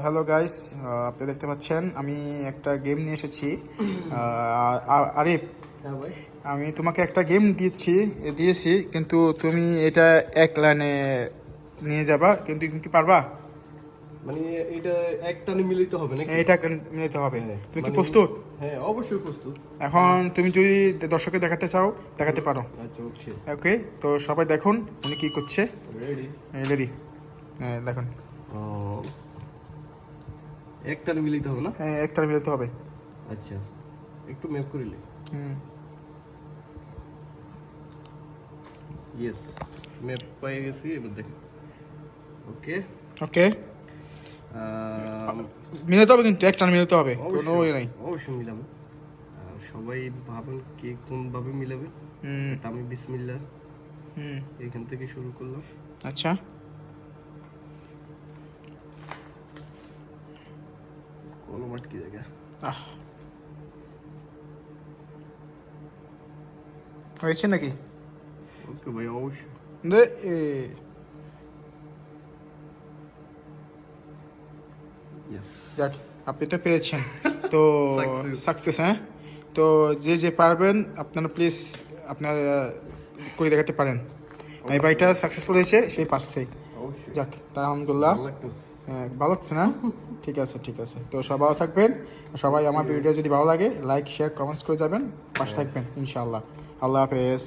Hello guys আপনি দেখতে পাচ্ছেন আমি একটা গেম নিয়ে এসেছি। আরিফ হ্যাঁ আমি তোমাকে একটা গেম দিয়েছি দিয়েছি কিন্তু তুমি এটা এক লাইনে নিয়ে যাবা কিন্তু তুমি কি পারবা? মানে এটা একটানে মিলিত হবে নাকি? এটা হবে। হ্যাঁ, তুমি কি মানে- প্রস্তুত? হ্যাঁ অবশ্যই প্রস্তুত। এখন তুমি যদি দর্শককে দেখাতে চাও দেখাতে পারো। আচ্ছা ওকে ওকে তো সবাই দেখুন উনি কি করছে। রেডি রেডি হ্যাঁ দেখুন। একটানে মিলিত হবে না? হ্যাঁ একটা মিলতে হবে। আচ্ছা একটু ম্যাপ করিলে হুম। ইয়েস ম্যাপ পেয়ে গেছি এবার দেখেন ওকে ওকে মিলাতে হবে কিন্তু একটা মিলাতে হবে কোনো ইয়ে নাই। অবশ্যই মিলাবো। সবাই ভাবেন কে কোন ভাবে মিলাবে। হুম। আমি বিসমিল্লাহ। হুম। এখান থেকে শুরু করলাম। আচ্ছা। কলমাট কি জায়গা আহ হয়েছে নাকি ওকে ভাই অবশ্যই দে, এ, ইয়েস যাক আপনি তো পেরেছেন তো Success. সাকসেস হ্যাঁ তো যে যে পারবেন আপনারা প্লিজ আপনার করে দেখাতে পারেন এই ভাইটা সাকসেসফুল হয়েছে সেই পারছে অবশ্যই যাক তা আলহামদুলিল্লাহ ভালো লাগতেছে হ্যাঁ, ভালো লাগছে না? ঠিক আছে ঠিক আছে। তো সবাই ভালো থাকবেন। সবাই আমার ভিডিও যদি ভালো লাগে লাইক শেয়ার কমেন্টস করে যাবেন। পাশে থাকবেন ইনশাল্লাহ আল্লাহ হাফেজ।